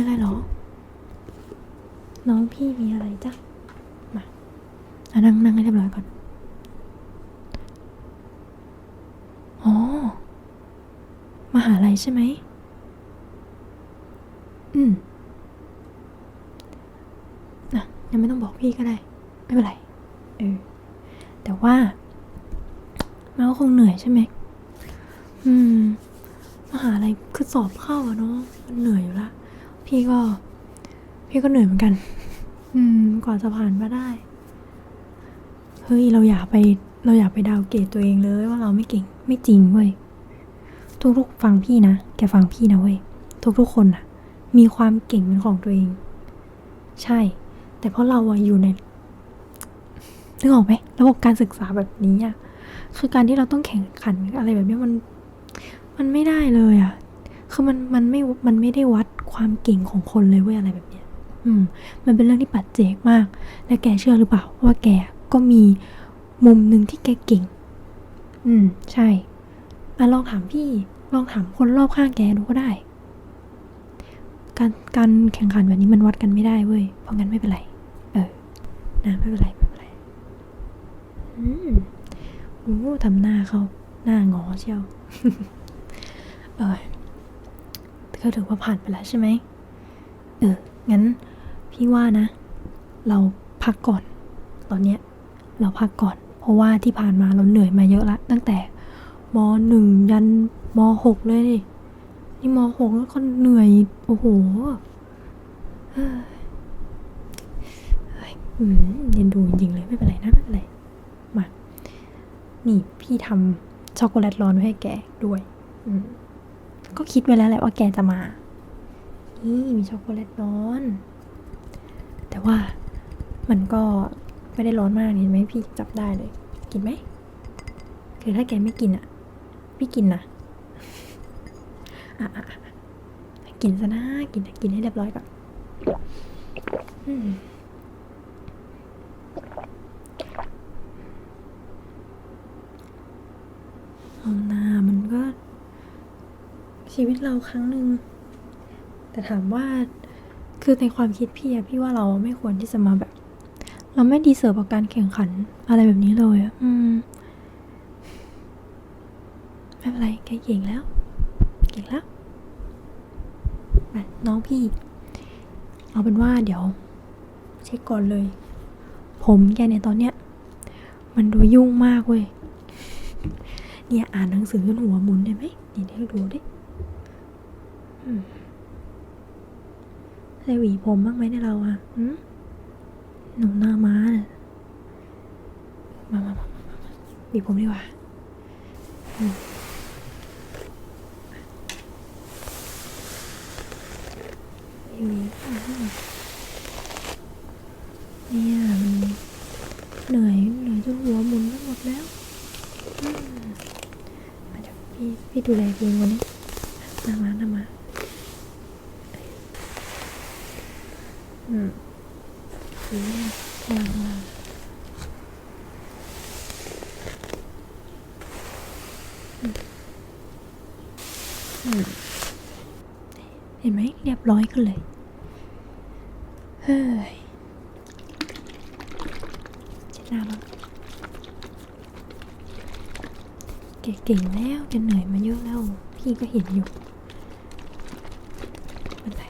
อะไรเหรอ น้องพี่มีอะไรจ้ะ มาอนั่งนั่งให้เรียบร้อยก่อน อ๋อ มหาลัยใช่ไหม อืมนะยังไม่ต้องบอกพี่ก็ได้ ไม่เป็นไร เออ แต่ว่า มันก็คงเหนื่อยใช่ไหม อืม มหาลัยคือสอบเข้าอะเนาะ มันเหนื่อยอยู่ละ พี่ก็ พี่ก็เหนื่อยเหมือนกัน อืมกว่าจะผ่านมาได้ เฮ้ย เราอย่าไป เราอย่าไปดาวน์เกรดตัวเองเลยว่าเราไม่เก่ง ไม่จริงเว้ย ทุกๆฟังพี่นะ แกฟังพี่นะเว้ย ทุกๆคนอะมีความเก่งเป็นของตัวเอง ใช่ แต่เพราะเราอะอยู่ในนึกออกไหมระบบการศึกษาแบบนี้อะคือการที่เราต้องแข่งขันอะไรแบบนี้มัน มันไม่ได้เลยอะ คือมันมันไม่มันไม่ได้วัดความเก่งของคนเลยเว้ยอะไรแบบเนี้ยอืม มันเป็นเรื่องที่ปัจเจกมาก และแกเชื่อหรือเปล่าว่าแกก็มีมุมหนึ่งที่แกเก่ง อืม ใช่อะลองถามพี่ ลองถามคนรอบข้างแกดูก็ได้ การการแข่งขันแบบนี้มันวัดกันไม่ได้เว้ย เพราะงั้นไม่เป็นไร เออ นะไม่เป็นไรไม่เป็นไร อืมโอ้ทำหน้าเขาหน้างอเชียว เออ ก็ถือว่าผ่านไปแล้วใช่ไหมเออ งั้นพี่ว่านะ เราพักก่อน ตอนเนี้ยเราพักก่อน เพราะว่าที่ผ่านมาเราเหนื่อยมาเยอะละ ตั้งแต่มหนึ่งยันมหกเลยดินี่มหกแล้วก็เหนื่อย โอ้โหเฮ้ยเฮ้ยเรียนดูจริงๆเลยไม่เป็นไรนะไม่เป็นไรมา นี่พี่ทำช็อกโกแลตร้อนไว้ให้แกด้วย อืม ก็คิดไว้แล้วแหละว่าแกจะมา นี่มีช็อกโกแลตร้อน แต่ว่ามันก็ไม่ได้ร้อนมากเห็นไหมพี่จับได้เลย กินไหม คือถ้าแกไม่กินอะ พี่กินนะอะอะอะกินซะนะ กินกินให้เรียบร้อยก่อนอืมเอาหน้ามันก็ ชีวิตเราครั้งหนึ่งแต่ถามว่าคือในความคิดพี่อะพี่ว่าเราไม่ควรที่จะมาแบบ เราไม่ดีเสิร์ฟกับการแข่งขันอะไรแบบนี้เลยอะอืมไม่เป็นไรแกเก่งแล้ว เก่งแล้วไปน้องพี่ เอาเป็นว่าเดี๋ยว เช็คก่อนเลย ผมแกเนี่ยตอนเนี้ย มันดูยุ่งมากเว้ยเนี่ยอ่านหนังสือจนหัวหมุนได้ไหมนี่เดี๋ยวดูดิ ได้หวีผมบ้างไหมเนี่ยเราอะหืมหนุ่มหน้าม้าน่ะมามามามามาหวีผมดีกว่าอืมหวีเนี่ยมันเหนื่อยเหนื่อยจนหัวหมุนไปหมดแล้วมมาเดี๋ยวพี่พี่ดูแลเองวันนี้นามานามา อืมอืมพลังมาอืมอืมเห็นไหมเรีย บร้อยขึ้นเลย เฮ้ยเช็ดหน้าบ้างเก่งแล้วแกเหนื่อยมาเยอะแล้ว พี่ก็เห็นอยู่ไม่เป็นไร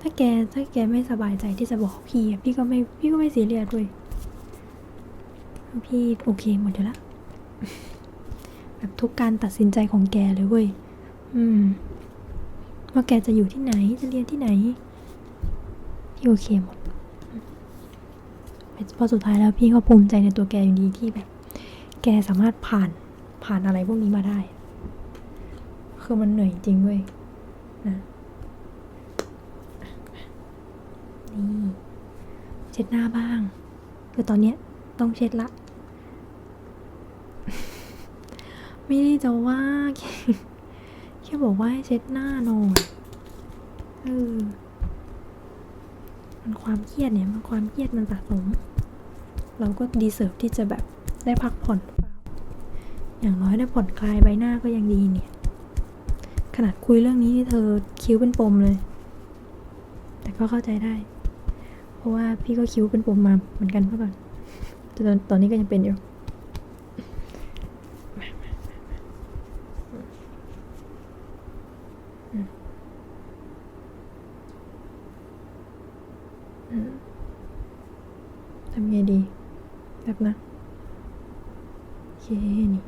ถ้าแกถ้าแกไม่สบายใจที่จะบอกพี่พี่ก็ไม่พี่ก็ไม่ซียเรียสด้วย พี่โอเคหมดแล้วแบบทุกการตัดสินใจของแกเลยเว้ย อืม ว่าแกจะอยู่ที่ไหน จะเรียนที่ไหนพี่โอเคหมดพอสุดท้ายแล้วพี่ก็ภูมิใจในตัวแกอยู่ดีที่แบบ แกสามารถผ่านผ่านอะไรพวกนี้มาได้ คือมันเหนื่อยจริงเว้ยนะนี่เช็ดหน้าบ้าง คือตอนเนี้ยต้องเช็ดละ ไม่ได้จะว่า ค่แค่บอกว่าให้เช็ดหน้าหน่อยเออมันความเครียดเนี่ยมันความเครียดมันสะสม เราก็ดีเซิร์ฟที่จะแบบได้พักผ่อนอเปล่าอย่างน้อยได้ผ่อนคลายใบหน้าก็ยังดีเนี่ย ขนาดคุยเรื่องนี้นี่เธอคิ้วเป็นปมเลย แต่ก็เข้าใจได้ เพราะว่าพี่ก็คิ้วเป็นปมมาเหมือนกันเมื่อก่อนตอนตอนนี้ก็ยังเป็นอยู่ ทำไงดีแบบนะ โอเค นี่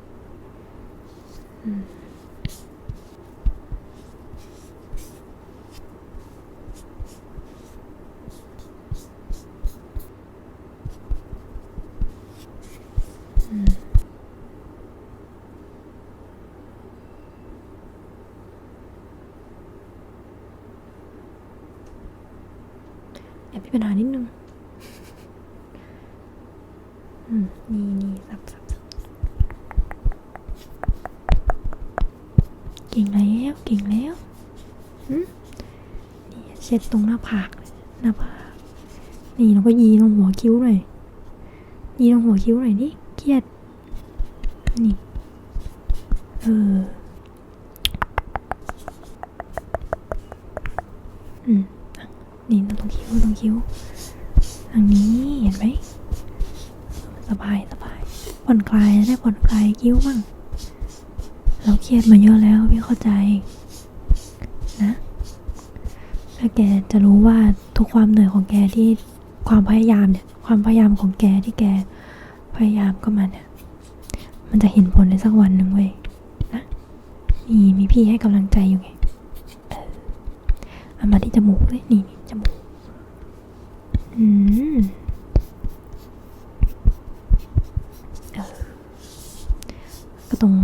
อืมอืมแอบมี ปัญหานิดนึงอืมนี่นี่สับสับสับเก่งแล้วเก่งแล้วอืมนี่เช็ดตรงหน้าผากหน้าผากนี่เราก็ยีตรงหัวคิ้วหน่อยยีตรงหัวคิ้วหน่อยดิเครียดนี่เอออืม นี่ตรงคิ้วตรงคิ้วทางนี้เห็นไหมสบายสบายผ่อนคลายได้ผ่อนคลายคิ้วบ้างเราเครียดมาเยอะแล้วพี่เข้าใจ นะแล้วแกจะรู้ว่าทุกความเหนื่อยของแกที่ความพยายามเนี่ย ความพยายามของแกที่แกพยายามก็มาเนี่ย มันจะเห็นผลในสักวันหนึ่งเว้ยนะนี่มีพี่ให้กำลังใจอยู่ไงเอามาที่จมูกเลยนี่ อืมก็ตรง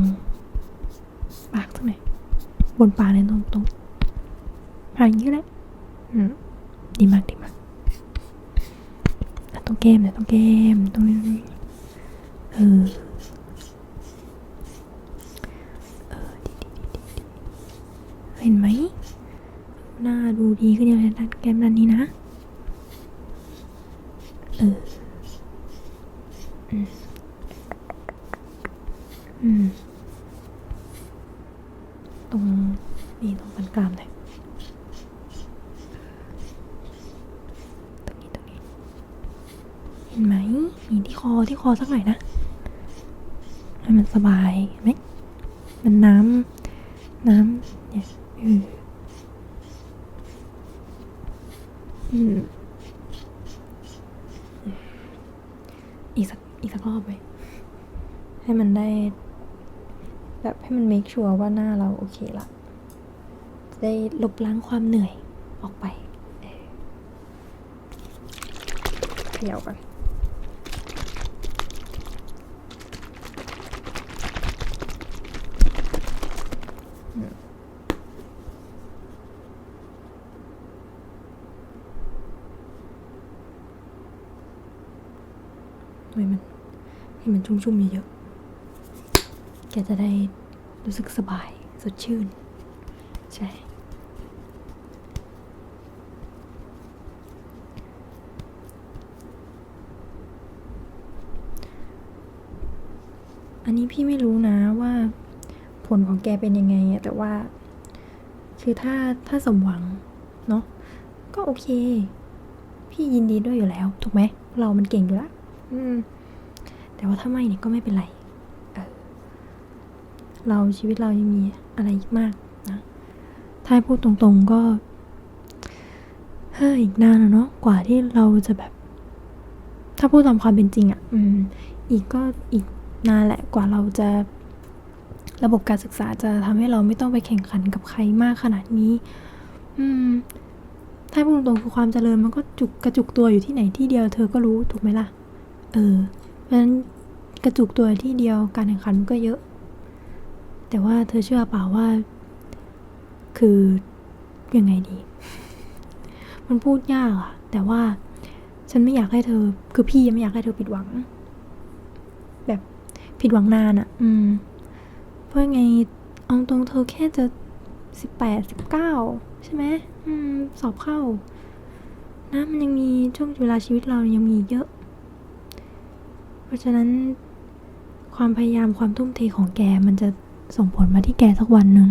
ปากตรงไหนบนปากเลยตรงตรงปากอย่างนี้ก็ได้อืมดีมากดีมากอะตรงแก้มเนี่ยตรงแก้มตรงนี้ตรงนี้เออเออเห็นไหม หน้าดูดีขึ้นเยอะเลยด้านแก้มด้านนี้นะเอออืม อืม ตรงนี่ตรงกันกลางเลยตรงนี้ตรงนี้ เห็นไหมมีที่คอที่คอสักหน่อยนะให้มันสบายไหมมันน้ำน้ำเนี่ยเอออืมอีกสักอีกสักรอบไหม ให้มันได้ แบบให้มัน make sure ว่าหน้าเราโอเคละจะได้ลบล้างความเหนื่อยออกไปเออเขย่ากันอืมให้มันให้มันชุ่มๆเยอะๆ แกจะได้รู้สึกสบายสดชื่น ใช่ อันนี้พี่ไม่รู้นะว่าผลของแกเป็นยังไงอะแต่ว่า คือถ้าถ้าสมหวัง เนาะก็โอเค พี่ยินดีด้วยอยู่แล้ว ถูกไหม เรามันเก่งอยู่แล้วแต่ว่าถ้าไม่เนี่ยก็ไม่เป็นไร เราชีวิตเรายังมีอะไรอีกมากนะถ้าพูดตรงๆก็เฮ้ยอีกนานอะเนาะกว่าที่เราจะแบบ ถ้าพูดตามความเป็นจริงอะอืม อีกก็อีกนานแหละกว่าเราจะ ระบบการศึกษาจะทำให้เราไม่ต้องไปแข่งขันกับใครมากขนาดนี้ อืม ถ้าพูดตรงๆคือความเจริญมันก็จุกกระจุกตัวอยู่ที่ไหนที่เดียวเธอก็รู้ถูกไหมล่ะ เออเพราะฉะนั้นกระจุกตัวที่เดียวการแข่งขันมันก็เยอะ แต่ว่าเธอเชื่อเปล่าว่า คือยังไงดี มันพูดยากอะแต่ว่าฉันไม่อยากให้เธอ คือพี่ยังไม่อยากให้เธอผิดหวัง แบบผิดหวังนานอะอืม เพราะไงเอาตรงเธอแค่จะสิบแปดสิบเก้าใช่ไหมอืม สอบเข้า นะมันยังมีช่วงเวลาชีวิตเรายังมีเยอะ เพราะฉะนั้นความพยายามความทุ่มเทของแกมันจะ ส่งผลมาที่แกสักวันหนึ่ง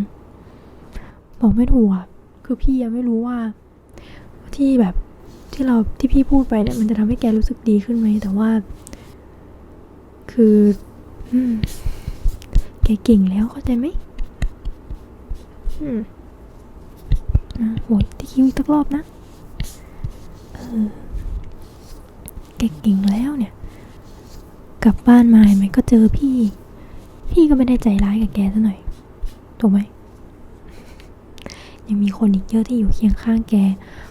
บอกไม่ถูกอะคือพี่ยังไม่รู้ว่า ที่แบบที่เราที่พี่พูดไปเนี่ยมันจะทำให้แกรู้สึกดีขึ้นไหมแต่ว่า คืออืแกเก่งแล้วเข้าใจไหมอืมอะโหยที่คิวอีกสักรอบนะเออแกเก่งแล้วเนี่ย กลับบ้านมาไหมก็เจอพี่ พี่ก็ไม่ได้ใจร้ายกับแกซะหน่อย ถูกไหม ยังมีคนอีกเยอะที่อยู่เคียงข้างแก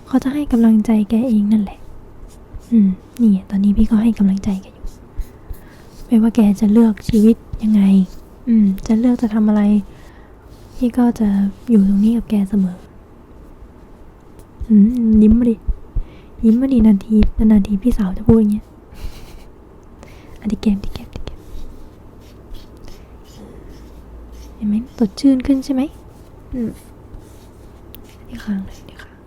เขาจะให้กำลังใจแกเองนั่นแหละ อืม นี่ ตอนนี้พี่ก็ให้กำลังใจแกอยู่ ไม่ว่าแกจะเลือกชีวิตยังไง อืม จะเลือกจะทำอะไร พี่ก็จะอยู่ตรงนี้กับแกเสมอ อืม ยิ้มมาดิ ยิ้มมาดินานทีนานทีพี่สาวจะพูดอย่างเงี้ยอันที่แกมที่แกมที่แก้ม เห็นไหมสดชื่นขึ้นใช่ไหมอืมที่ข้างเลยที่ข้าง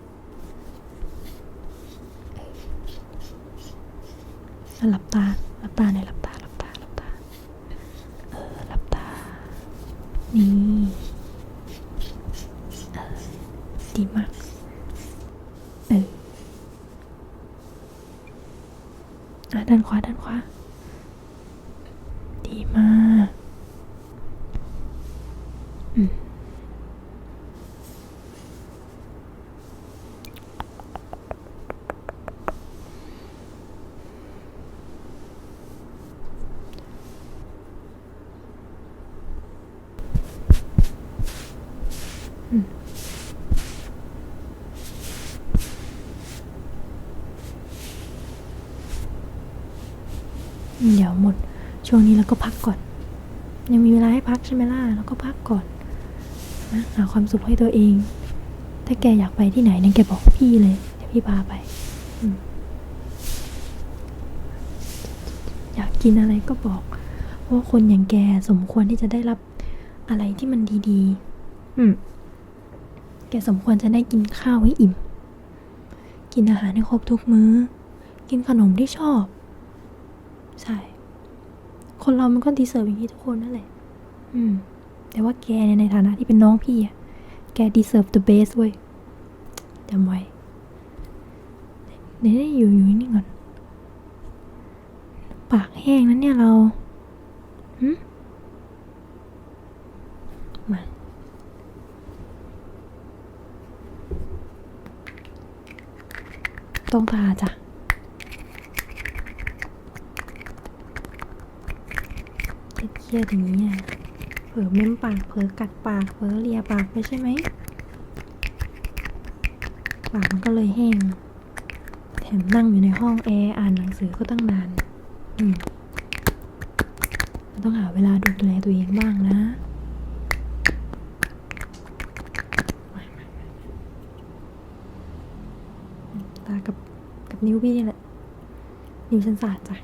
เออหลับตาหลับตาหน่อยหลับตาหลับตาหลับตาเออหลับตา นี่เออดีมากเอออะด้านขวาด้านขวาดีมาก เดี๋ยวหมดช่วงนี้เราก็พักก่อน ยังมีเวลาให้พักใช่ไหมล่ะเราก็พักก่อนนะหาความสุขให้ตัวเอง ถ้าแกอยากไปที่ไหนเนี่ยแกบอกพี่เลย เดี๋ยวพี่พาไปอยากกินอะไรก็บอกเพราะว่าคนอย่างแกสมควรที่จะได้รับอะไรที่มันดีๆ อืม แกสมควรจะได้กินข้าวให้อิ่ม กินอาหารให้ครบทุกมื้อ กินขนมที่ชอบ ใช่ คนเรามันก็ดีเซิร์ฟอย่างนี้ทุกคนนั่นแหละ อืม แต่ว่าแกเนี่ยในฐานะที่เป็นน้องพี่อะแกดีเซิร์ฟ the best เว้ยจำไว้เดี๋ยวได้อยู่อยู่นี่ก่อน ปากแห้งนั้นเนี่ยเราหืมมาต้องทาจ้ะ เค รียดอย่างนี้อะเผลอเม้มปากเผลอกัดปากเผลอเลียปากไปใช่ไหมปากมันก็เลยแห้ง แถมนั่งอยู่ในห้องแอร์อ่านหนังสือก็ตั้งนาน อืมต้องหาเวลาดูแลตัวเองบ้างนะตากับกับนิ้วพี่นี่แหละนิ้วฉันสาดจ้ะ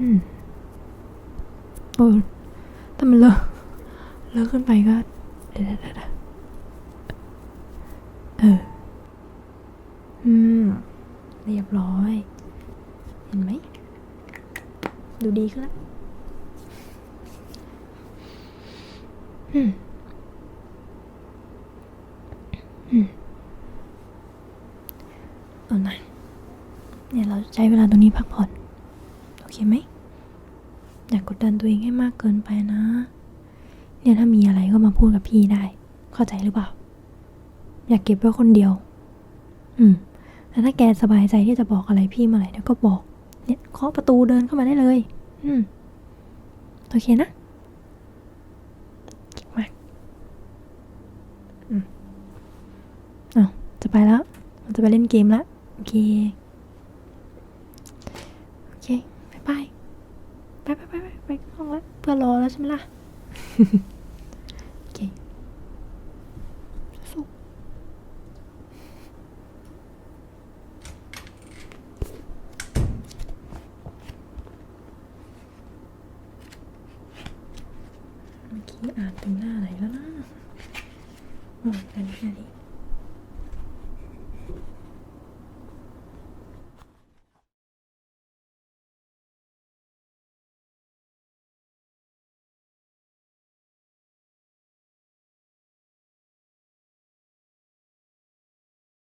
อืม โอ้ถ้ามันเลอะเลอะขึ้นไปก็เดี๋ยวเดี๋ยวเออ อืม เรียบร้อย เห็นไหม ดูดีขึ้นแล้วอืม อืมเอาหน่อยเนี่ยเราใช้เวลาตรงนี้พักผ่อน โอเคไหม กดดันตัวเองให้มากเกินไปนะ เนี่ยถ้ามีอะไรก็มาพูดกับพี่ได้ เข้าใจหรือเปล่า อยากเก็บไว้คนเดียว อืมแล้วถ้าแกสบายใจที่จะบอกอะไรพี่มื่อไหร่เนี่ยก็บอก เนี่ยเคาะประตูเดินเข้ามาได้เลย อืมโอเคนะเก่งมากอืมอ้าวจะไปแล้วจะไปเล่นเกมแล้วโอเคโอเคบายบายไปไปไปไปไป ห้องแล้วเพื่อนรอแล้วใช่ไหมล่ะโอเคสู้เมื่อกี้อ่านถึงหน้าไหนแล้วนะห่วงกันแค่นี้